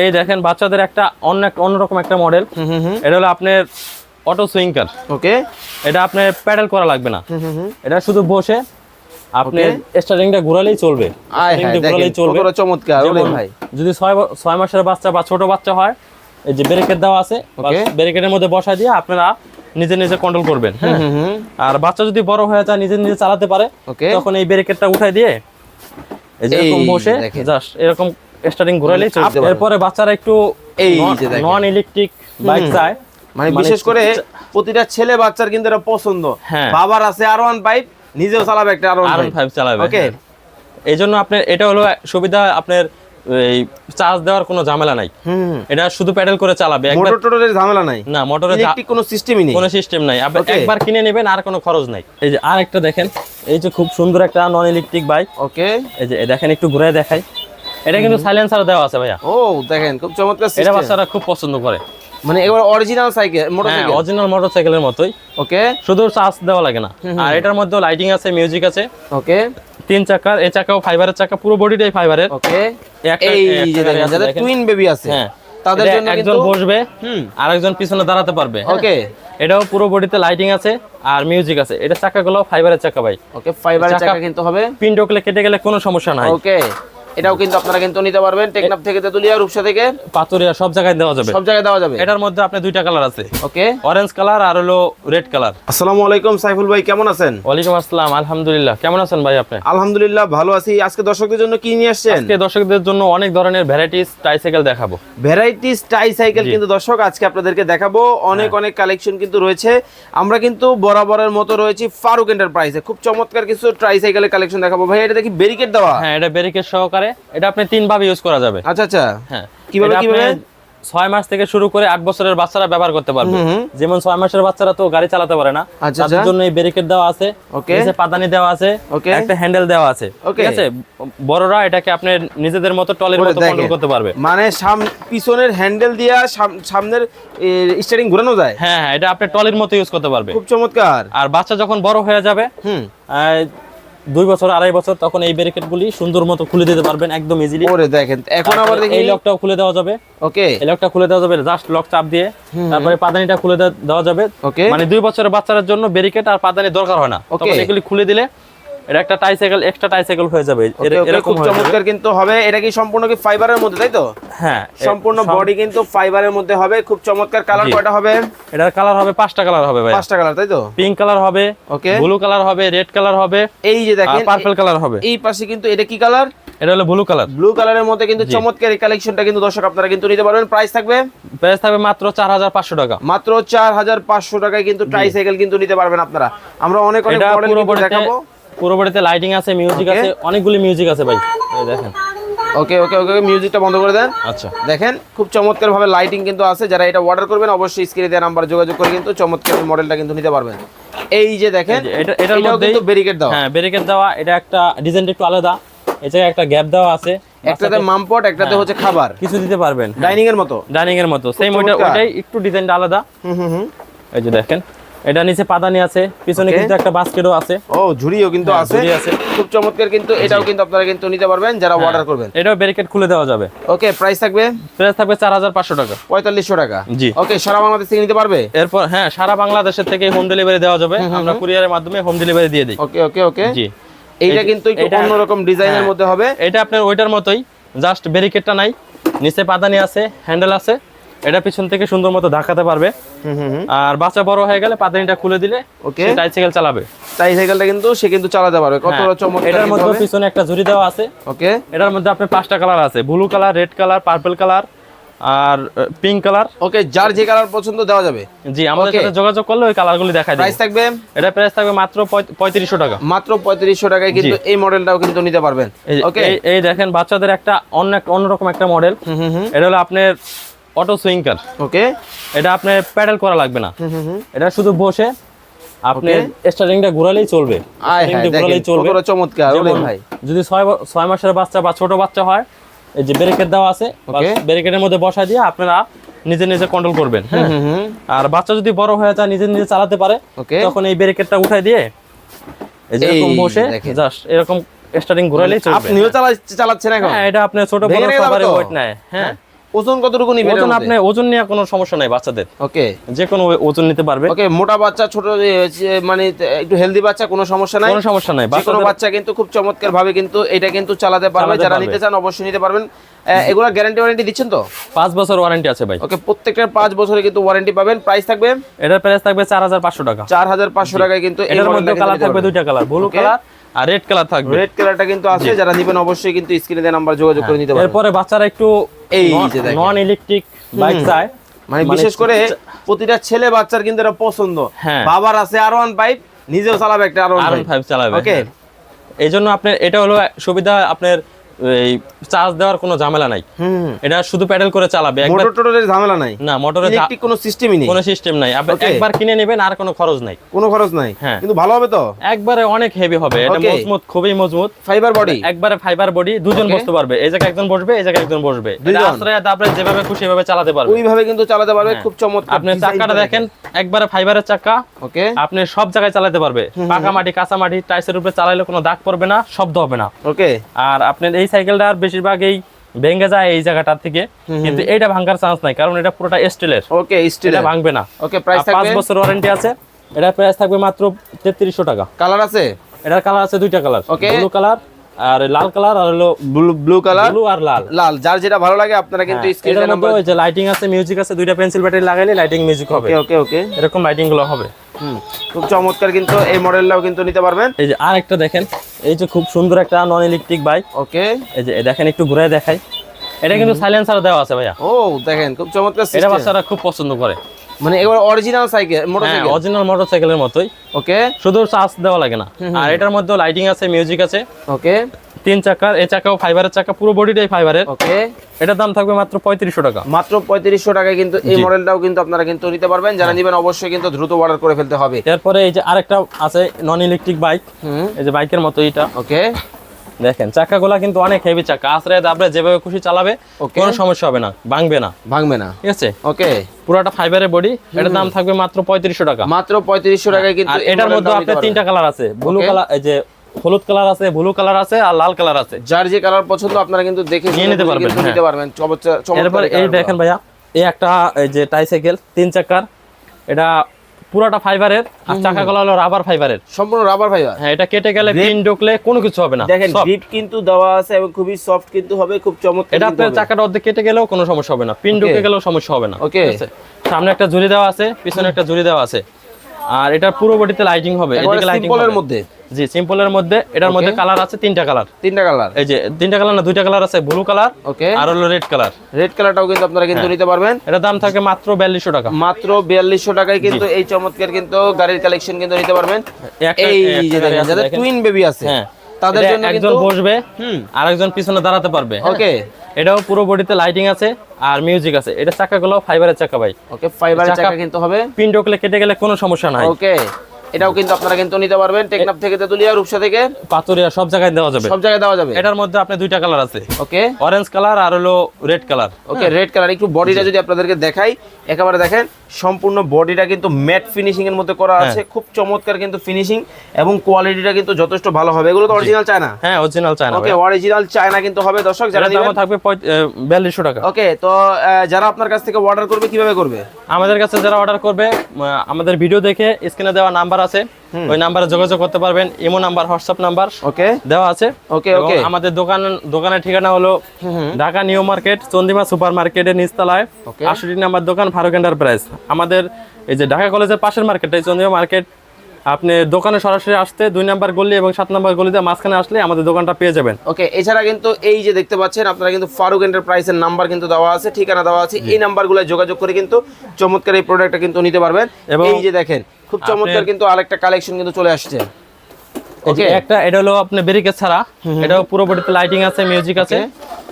এই দেখেন বাচ্চাদের একটা অন্য একটা অন্যরকম একটা মডেল এটা হলো আপনার অটো সুইঙ্কার ওকে। এটা আপনার প্যাডেল করা লাগবে না। এটা শুধু বসে আপনি স্টারিংটা ঘোরালেই চলবে। আয় String দিয়ে দেখেন ঘোরালেই চলবে। চমৎকার ভাই। যদি ছয় ছয় মাসের বাচ্চা বা ছোট বাচ্চা হয় এই যে ব্যারিকেড দেওয়া আছে. ব্যারিকেডের মধ্যে বসা দিয়ে আপনারা নিজে নিজে কন্ট্রোল করবেন হ্যাঁ? আর বাচ্চা যদি বড় হয়ে যায় নিজে নিজে চালাতে পারে তখন এই ব্যারিকেডটা উঠাই দিয়ে এই যে এরকম বসে জাস্ট এরকম স্টার্টিং ঘোরালেই মানে চলবে এরপরে বাচ্চারা একটু এই যে দেখেন। নন ইলেকট্রিক বাইক চায়। মানে বিশেষ করে প্রতিটা ছেলে বাচ্চার কিন্তু এটা পছন্দ। হ্যাঁ। বাবার আছে আর ওয়ান বাইক নিজেও চালাবে একটা আর ওয়ান ফাইভ চালাবে ওকে হ্যাঁ। এই জন্য আপনার এটা হলো সুবিধা আপনার এই চার্জ দেওয়ার কোনো ঝামেলা নাই। হুম এটা শুধু প্যাডেল করে চালাবে। একবার মোটর টোটরের ঝামেলা নাই। না মোটরে ইলেকট্রিক কোনো সিস্টেমই নেই। কোনো সিস্টেম নাই। আপনি একবার কিনে নেবেন আর কোনো খরচ নাই। এই যে আর একটা দেখেন এই যে খুব সুন্দর একটা নন ইলেকট্রিক বাইক ওকে এই যে দেখেন একটু ঘুরে দেখাই। এটা কিন্তু সাইলেন্সার দেওয়া আছে ভাইয়া। ও দেখেন খুব চমৎকার এটা বাচ্চারা খুব পছন্দ করে। মানে এবার অরিজিনাল সাইকেল হ্যাঁ মোটরসাইকেল অরিজিনাল মোটরসাইকেলের মতোই। ওকে। শুধু চার্জ দেওয়া লাগে না। আর এটার মধ্যে লাইটিং আছে মিউজিক আছে। ওকে। তিন চাকার এই চাকাও ফাইবারের চাকা পুরো বডিটাই ফাইবারের ওকে। এই যে দেখেন যাদের টুইন বেবি আছে হ্যাঁ। তাদের জন্য একজন বসবে হুম। আরেকজন পিছনে দাঁড়াতে পারবে হ্যাঁ। ওকে। এটাও পুরো বডিতে লাইটিং আছে আর মিউজিক আছে। এটা চাকাগুলো ফাইবারের চাকা ভাই। ওকে ফাইবারের চাকা কিন্তু হবে। পিন ঢোকলে কেটে গেলে কোনো সমস্যা নাই। ওকে। এটাও কিন্তু আপনারা কিন্তু নিতে পারবেন টেকনাফ থেকে তেতুলিয়া রূপসা থেকে। পাতুরিয়া সব জায়গায় দেওয়া যাবে। সব জায়গায় দেওয়া যাবে। এটার মধ্যে আপনি দুইটা কালার আছে। ওকে। অরেঞ্জ কালার আর হলো রেড কালার। আসসালামু আলাইকুম সাইফুল ভাই কেমন আছেন? ওয়ালাইকুম আসসালাম আলহামদুলিল্লাহ। কেমন আছেন ভাই আপনি? আলহামদুলিল্লাহ ভালো আছি। আজকে দর্শকদের জন্য কি নিয়ে আসছেন? আজকে দর্শকদের জন্য অনেক ধরনের ভ্যারাইটিস ট্রাইসাইকেল দেখাবো। ভ্যারাইটিস টাই সাইকেল কিন্তু দর্শক আজকে আপনাদেরকে দেখাবো। অনেক অনেক কালেকশন কিন্তু রয়েছে। আমরা কিন্তু বরাবরের মতো রয়েছি ফারুক এন্টারপ্রাইজে খুব চমৎকার কিছু ট্রাই সাইকেলের কালেকশন দেখাবো। ভাই এটা দেখি ব্যারিকেড দেওয়া। হ্যাঁ এটা ব্যারিকেড সহকারে এটা আপনি তিন ভাবে ইউজ করা যাবে আচ্ছা আচ্ছা হ্যাঁ কীভাবে, কীভাবে? ছয় মাস থেকে শুরু করে আট বছরের বাচ্চারা ব্যবহার করতে পারবে। যেমন ছয় মাসের বাচ্চারা তো গাড়ি চালাতে পারে না আচ্ছা, তাদের আচ্ছা। জন্য এই ব্যারিকেড দেওয়া আছে. নিচে পাদানি দেওয়া আছে Okay. একটা হ্যান্ডেল দেওয়া আছে. ঠিক আছে বড়রা এটাকে আপনি নিজেদের মতো টলের মতো কন্ট্রোল করতে পারবে মানে সাম- পিছনের হ্যান্ডেল দিয়া সাম- সামনের স্টারিং ঘোরানো যায় হ্যাঁ হ্যাঁ এটা আপনি টলের মতো ইউজ করতে পারবে খুব চমৎকার আর বাচ্চা যখন বড় হয়ে যাবে হুম দুই বছর আড়াই বছর তখন এই ব্যারিকেড গুলি সুন্দর মতো খুলে দিতে পারবেন একদম ইজিলি ওরে দেখেন এখন আবার দেখি এই লকটাও খুলে দেওয়া যাবে। ওকে। এই লকটা খুলে দেওয়া যাবে জাস্ট লক চাপ দিয়ে। তারপরে পাদানিটা খুলে দেওয়া যাবে। ওকে। মানে দুই বছরের বাচ্চাদের জন্য ব্যারিকেড আর পাদানি দরকার হয় না. তখন এগুলি খুলে দিলে এটা একটা টাইসাইকেল এক্সট্রা টাইসাইকেল হয়ে যাবে। এরকম খুব চমৎকার কিন্তু হবে। এটা কি সম্পূর্ণ কি ফাইবারের মধ্যে তাই তো? হ্যাঁ সম্পূর্ণ বডি কিন্তু ফাইবারের মধ্যে হবে। খুব চমৎকার কালার। কয়টা হবে? এটার কালার হবে পাঁচটা কালার হবে ভাই পাঁচটা কালার তাই তো? পিঙ্ক কালার হবে ওকে ব্লু কালার হবে রেড কালার হবে এই যে দেখেন পার্পল কালার হবে। এই পাশে কিন্তু এটা কি কালার এটা হলো ব্লু কালার ব্লু কালারের মধ্যে কিন্তু চমৎকার এই কালেকশনটা কিন্তু দর্শক আপনারা কিন্তু নিতে পারবেন। প্রাইস থাকবে? প্রাইস থাকবে মাত্র চার হাজার পাঁচশো টাকা। মাত্র চার হাজার পাঁচশো টাকায় কিন্তু ট্রাই সাইকেল কিন্তু নিতে পারবেন আপনারা। আমরা অনেক অনেক মডেল দেখাবো। পুরো বডিতে লাইটিং আছে মিউজিক. আছে অনেকগুলি মিউজিক আছে ভাই। এই দেখেন। ওকে ওকে ওকে মিউজিকটা বন্ধ করে দেন। আচ্ছা। দেখেন খুব চমৎকার ভাবে লাইটিং কিন্তু আছে। যারা এটা অর্ডার করবেন অবশ্যই স্ক্রিনে দেওয়া নাম্বার যোগাযোগ করে কিন্তু চমৎকার মডেলটা কিন্তু নিতে পারবেন। এই যে দেখেন এটা এটার মধ্যে কিন্তু ব্যারিকেড দাও হ্যাঁ ব্যারিকেড দেওয়া এটা একটা ডিজাইনটা একটু আলাদা। এই জায়গায় একটা গ্যাপ দেওয়া আছে। একটাতে মামপট একটাতে হ্যাঁ। হচ্ছে খাবার। কিছু দিতে পারবেন। ডাইনিং এর মতো। ডাইনিং এর মতো। সেম ওইটা ওইটাই একটু ডিজাইনটা আলাদা। হুম হুম হুম। এই যে দেখেন। এটা নিচে পাদানি আছে পিছনে কিন্তু একটা বাস্কেটও আছে। ও ঝুড়িও কিন্তু হ্যাঁ, আছে। ঝুড়ি আছে। খুব চমৎকার কিন্তু এটাও কিন্তু আপনারা কিন্তু নিতে পারবেন যারা হ্যাঁ। অর্ডার করবেন। এটাও ব্যারিকেড খুলে দেওয়া যাবে। ওকে প্রাইস থাকবে? প্রাইস থাকবে চার হাজার পাঁচশো টাকা। পঁয়তাল্লিশশো টাকা। জি। ওকে সারা বাংলাদেশ থেকে নিতে পারবে? এরপর হ্যাঁ সারা বাংলাদেশের থেকে হোম ডেলিভারি দেওয়া যাবে। আমরা কুরিয়ারের মাধ্যমে হোম ডেলিভারি দিয়ে দিই। ওকে ওকে ওকে জি। এইটা কিন্তু একটু অন্যরকম ডিজাইনের হ্যাঁ। মধ্যে হবে। এটা আপনার ওইটার মতোই জাস্ট ব্যারিকেডটা নাই। নিচে পাদানি আছে হ্যান্ডেল আছে। এটা পিছন থেকে সুন্দর মতো ধাকাতে পারবে। আর বাচ্চা বড় হয়ে গেলে পাদানিটা খুলে দিলে ওকে। টাইসাইকেল চালাবে। সাইকেলটা কিন্তু সে কিন্তু চালাতে পারবে। কত হ্যাঁ, চমৎকার এটার মধ্যে পিছনে একটা ঝুড়ি দেওয়া আছে। ওকে। এটার মধ্যে আপনার পাঁচটা কালার আছে। Blue colour red colour purple colour আর পিঙ্ক কালার ওকে যার যে কালার পছন্দ দেওয়া যাবে। জি আমাদের সাথে যোগাযোগ করলে ওই কালারগুলি দেখা প্রাইস দিই থাকবে? এটা প্রাইস থাকবে মাত্র পঁয়- পঁয়ত্রিশশো টাকা। মাত্র পঁয়ত্রিশশো টাকায় কিন্তু এই মডেলটাও কিন্তু নিতে পারবেন। ওকে। এই- দেখেন বাচ্চাদের একটা অন্য অন্যরকম একটা মডেল হুম হুম হুম। এটা হলো আপনার অটো সুইঙ্কার ওকে। এটা আপনার প্যাডেল করা লাগবে না। এটা শুধু বসে আপনি স্টারিংটা ঘোরালেই চলবে। হ্যাঁ ঘোরালেই চলবে। চমৎকার ভাই। যদি ছয় ছয় মাসের বাচ্চা বা ছোট বাচ্চা হয় এই যে ব্যারিকেড দেওয়া আছে. ব্যারিকেডের মধ্যে বসা দিয়ে আপনারা নিজে নিজে কন্ট্রোল করবেন হ্যাঁ? আর বাচ্চা যদি বড় হয়ে যায় নিজে নিজে চালাতে পারে ওকে। তখন এই ব্যারিকেডটা উঠাই দিয়ে এই যে এরকম বসে জাস্ট এরকম স্টারিং ঘোরালেই চলবে। আপনিও চালা- চালাচ্ছেন এখন? হ্যাঁ এটা আপনার ছোট বড় সবারই ওয়েট নেয় হ্যাঁ। ওজন কতটুকু নিবে ওজন আপনি ওজন নিয়ে কোনো সমস্যা নাই বাচ্চাদের। ওকে। যে কোনো ওজন নিতে পারবে। ওকে মোটা বাচ্চা ছোট মানে একটু হেলদি বাচ্চা কোনো সমস্যা নাই? কোনো সমস্যা নাই। কোনো বাচ্চা কিন্তু খুব চমৎকার ভাবে কিন্তু এটা কিন্তু চালাতে পারবে। যারা নিতে চান অবশ্যই নিতে পারবেন। এগুলা গ্যারান্টি ওয়ারেন্টি দিচ্ছেন তো? পাঁচ বছর ওয়ারেন্টি আছে ভাই। ওকে প্রত্যেকটার পাঁচ বছরে কিন্তু ওয়ারেন্টি পাবেন। প্রাইস থাকবে? এটার প্রাইস থাকবে চার হাজার পাঁচশো টাকা। চার হাজার পাঁচশো টাকায় কিন্তু এটার মধ্যে কালার থাকবে দুইটা কালার ব্লু কালার আর রেড কালার থাকবে। রেড কালারটা কিন্তু আছে যারা নেবেন অবশ্যই কিন্তু স্ক্রিনে দেওয়া নাম্বার যোগাযোগ করে নিতে পারবেন এরপরে বাচ্চারা একটু এই যে। নন ইলেকট্রিক বাইক চায়। মানে বিশেষ করে প্রতিটা ছেলে বাচ্চার কিন্তু এটা পছন্দ। হ্যাঁ। বাবার আছে আর ওয়ান পাইপ নিজেও চালাবে একটা আর আর ওয়ান ফাইভ চালাবে ওকে এই জন্য আপনার এটা হলো সুবিধা আপনার এই চার্জ দেওয়ার কোনো ঝামেলা নাই। এটা শুধু প্যাডেল করে চালাবে একবার মোটর টোটরের ঝামেলা নাই। না মোটরে ইলেকট্রিক কোনো সিস্টেমই নেই। কোনো সিস্টেম নাই। আপনি একবার কিনে নেবেন আর কোনো খরচ নাই। কোনো খরচ নাই। হ্যাঁ। কিন্তু ভালো হবে তো? একবারে অনেক হেভি হবে। এটা মজবুত খুবই মজবুত। ফাইবার বডি একবারে ফাইবার বডি দুজন বসতে পারবে। এই জায়গায় একজন বসবে এই জায়গায় একজন বসবে। এটা আশ্রয় যেভাবে খুশি এভাবে চালাতে পারবে ওইভাবে কিন্তু চালাতে পারবে হ্যাঁ। খুব চমৎকার আপনি চাকাটা দেখেন একবারে ফাইবারের চাকা। ওকে আপনি সব জায়গায় চালাতে পারবে। পাকা মাটি কাঁচা মাটি টাইসের উপরে চালাইলে কোনো দাগ পড়বে না শব্দ হবে না। ওকে আর আপনার এই সাইকেলটার বেশিরভাগ এই ভেঙে যায় এই জায়গাটার থেকে। কিন্তু এটা ভাঙার চান্স নাই কারণ এটা পুরোটা স্টিলের ওকে স্টিল ভাঙবে না। ওকে প্রাইস আর পাঁচ বছর ওয়ারেন্টি আছে। এটা প্রাইস থাকবে মাত্র তেত্রিশশো টাকা। কালার আছে? এটার কালার আছে দুইটা কালার. ব্লু কালার আর লাল কালার আর হলো ব্লু ব্লু কালার ব্লু আর লাল। লাল। যার যেটা ভালো লাগে আপনারা কিন্তু হ্যাঁ, স্ক্রিনে মধ্যে নাম্বার ওই যে লাইটিং আছে মিউজিক আছে দুইটা পেন্সিল ব্যাটারি লাগাইলে লাইটিং মিউজিক হবে। ওকে ওকে ওকে এরকম লাইটিংগুলো হবে। খুব চমৎকার কিন্তু এই মডেলটাও কিন্তু নিতে পারবেন। এই যে আর একটা দেখেন এই যে খুব সুন্দর একটা নন ইলেকট্রিক বাইক ওকে। এই যে দেখেন একটু ঘুরে দেখাই। এটা কিন্তু সাইলেন্সার দেওয়া আছে ভাইয়া। ও দেখেন খুব চমৎকার এটা বাচ্চারা খুব পছন্দ করে। মানে এবার অরিজিনাল সাইকেল মোটরসাইকেল অরিজিনাল মোটরসাইকেলের মতোই। ওকে। শুধু চার্জ দেওয়া লাগে না। আর এটার মধ্যে লাইটিং আছে মিউজিক আছে। ওকে। তিন চাকার এই চাকাও ফাইবারের চাকা পুরো বডিটাই ফাইবারের ওকে এটার দাম থাকবে মাত্র পঁয়ত্রিশশো টাকা। মাত্র পঁয়ত্রিশশো টাকায় কিন্তু এই মডেলটাও কিন্তু আপনারা কিন্তু নিতে পারবেন। যারা নেবেন অবশ্যই কিন্তু দ্রুত অর্ডার করে ফেলতে হবে। এরপরে এই যে আরেকটা আছে নন ইলেকট্রিক বাইক এই যে বাইকের মতো এটা ওকে দেখেন চাকাগুলা কিন্তু অনেক হেভি চাকা। আশ্রয় দাবড়ে যেভাবে খুশি চালাবে. কোনো সমস্যা হবে না ভাঙবে না। ভাঙবে না। ঠিক আছে? ওকে পুরোটা ফাইবারের বডি এটার দাম থাকবে মাত্র পঁয়ত্রিশশো টাকা। মাত্র পঁয়ত্রিশশো টাকায় কিন্তু এটার মধ্যে আপনার তিনটা কালার আছে। ব্লু কালার এই যে হলুদ কালার আছে ব্লু কালার আছে আর লাল কালার আছে। যার যে কালার পছন্দ আপনারা কিন্তু দেখে নিয়ে নিতে পারবেন, হ্যাঁ। নিতে পারবেন। চমৎকার চমৎকার এরপর এই দেখেন ভাইয়া এই একটা এই যে টাইসাইকেল তিন চাকার এটা পুরোটা ফাইবারের আর চাকাগুলো হলো রাবার ফাইবারের সম্পূর্ণ রাবার ফাইবার হ্যাঁ এটা কেটে গেলে পিন ঢুকলে কোনো কিছু হবে না দেখেন। গ্রিপ কিন্তু দেওয়া আছে এবং খুবই সফট কিন্তু হবে খুব চমৎকার এটা আপনার চাকাটা অর্ধেক কেটে গেলেও কোনো সমস্যা হবে না পিন ঢুকে গেলেও সমস্যা হবে না আছে? সামনে একটা ঝুলি দেওয়া আছে পিছনে একটা ঝুলি দেওয়া আছে আর এটা পুরো বডিতে লাইটিং হবে এদিকে লাইটিং সিম্পলের মধ্যে। জি সিম্পলের মধ্যে এটার মধ্যে কালার আছে তিনটা কালার তিনটা কালার এই যে তিনটা কালার না দুইটা কালার আছে ব্লু কালার ওকে আর হলো রেড কালার রেড কালারটাও কিন্তু আপনারা কিন্তু হ্যাঁ। নিতে পারবেন। এটার দাম থাকে মাত্র বিয়াল্লিশশো টাকা। মাত্র বিয়াল্লিশশো টাকায় কিন্তু এই চমৎকার কিন্তু গাড়ির কালেকশন কিন্তু নিতে পারবেন। এই যে দেখেন যাদের টুইন বেবি আছে হ্যাঁ। তাদের জন্য একজন বসবে হুম। আর একজন পিছনে দাঁড়াতে পারবে হ্যাঁ। ওকে এটাও পুরো বডিতে লাইটিং আছে আর মিউজিক আছে। এটা চাকাগুলো ফাইবারের চাকা ভাই। ওকে ফাইবারের চাকা- চাকা কিন্তু হবে। পিন ঢুকলে কেটে গেলে কোনো সমস্যা নাই। ওকে এটাও কিন্তু আপনারা কিন্তু নিতে পারবেন। টেকনাফ থেকে তেতুলিয়া রূপসা থেকে। পাতুরিয়া সব জায়গায় দেওয়া যাবে। সব জায়গায় দেওয়া যাবে। এটার মধ্যে আপনি দুইটা কালার আছে। ওকে। অরেঞ্জ কালার আর হলো red colour. Okay red colour. একটু বডিটা যদি আপনাদেরকে দেখাই একেবারে দেখেন সম্পূর্ণ বডিটা কিন্তু ম্যাট ফিনিশিং এর মধ্যে করা আছে খুব চমৎকার কিন্তু ফিনিশিং এবং কোয়ালিটিটা কিন্তু যথেষ্ট ভালো হবে। এগুলো তো অরিজিনাল চায় না হ্যাঁ original China okay original China কিন্তু হবে দর্শক যারা দাম থাকবে বিয়াল্লিশশো টাকা। ওকে তো যারা আপনার কাছ থেকে অর্ডার করবে কীভাবে করবে? আমাদের কাছে যারা অর্ডার করবে আমাদের ভিডিও দেখে স্ক্রিনে দেওয়া নাম্বার আছে। ওই নাম্বারে যোগাযোগ করতে পারবেন imo number WhatsApp number okay দেওয়া আছে। ওকে ওকে আমাদের দোকান দোকানের ঠিকানা হলো Dhaka new market Chandima super মার্কেটের নিচতলায়. আশুটি নাম্বার দোকান ফারুক এন্টারপ্রাইজ আমাদের এই যে ঢাকা কলেজের পাশের মার্কেট এই চন্দিমা মার্কেট আপনি দোকানে সরাসরি আসতে দুই নাম্বার গলি এবং সাত নাম্বার গলিতে মাঝখানে আসলে আমাদের দোকানটা পেয়ে যাবেন। ওকে এছাড়া কিন্তু এই যে দেখতে পাচ্ছেন আপনারা কিন্তু ফারুক এন্টারপ্রাইজের নাম্বার কিন্তু দেওয়া আছে ঠিকানা দেওয়া আছে। এই নাম্বারগুলো যোগাযোগ করে কিন্তু চমৎকার এই প্রোডাক্টটা কিন্তু নিতে পারবেন। এবং এই যে দেখেন খুব চমৎকার কিন্তু আরেকটা কালেকশন কিন্তু চলে আসছে. একটা এটা হলো আপনার ব্যারিকেড ছাড়া। এটাও পুরো বডিতে লাইটিং আছে মিউজিক আছে।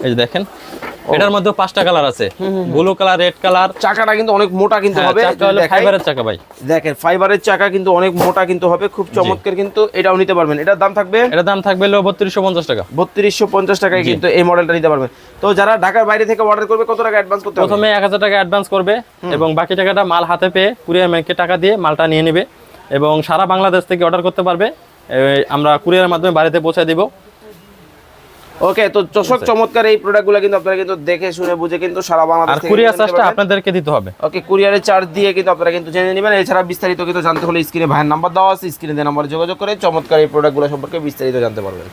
এই যে দেখেন। এটার মধ্যে পাঁচটা কালার আছে। ব্লু কালার রেড কালার চাকাটা কিন্তু অনেক মোটা কিন্তু হবে। যদি দেখাই। ফাইবারের চাকা ভাই। দেখেন ফাইবারের চাকা কিন্তু অনেক মোটা কিন্তু হবে খুব চমৎকার কিন্তু। এটাও নিতে পারবেন। এটার দাম থাকবে? এটার দাম থাকবে হলো বত্রিশশো পঞ্চাশ টাকা। বত্রিশশো পঞ্চাশ টাকায় কিন্তু এই মডেলটা নিতে পারবেন। তো যারা ঢাকার বাইরে থেকে অর্ডার করবে কত টাকা অ্যাডভান্স করতে প্রথমে এক হাজার টাকা অ্যাডভান্স করবে এবং বাকি টাকাটা মাল হাতে পেয়ে কুরিয়ার ব্যাংকে টাকা দিয়ে মালটা নিয়ে নেবে। এবং সারা বাংলাদেশ থেকে অর্ডার করতে পারবে। আমরা কুরিয়ারের মাধ্যমে বাড়িতে পৌঁছে দিব। ওকে তো চশক চমৎকার এই প্রোডাক্টগুলো কিন্তু আপনারা কিন্তু দেখে শুনে বুঝে কিন্তু সারা বাংলাদেশ থেকে কুরিয়ার চার্জটা আপনাদেরকে দিতে হবে। ওকে কুরিয়ারের চার্জ দিয়ে কিন্তু আপনারা কিন্তু জেনে নেবেন। এছাড়া বিস্তারিত কিন্তু জানতে হলে স্ক্রিনে ভাইয়ের নাম্বার দেওয়া আছে। স্ক্রিনে নাম্বারে যোগাযোগ করে চমৎকার এই প্রোডাক্টগুলো সম্পর্কে বিস্তারিত জানতে পারবেন।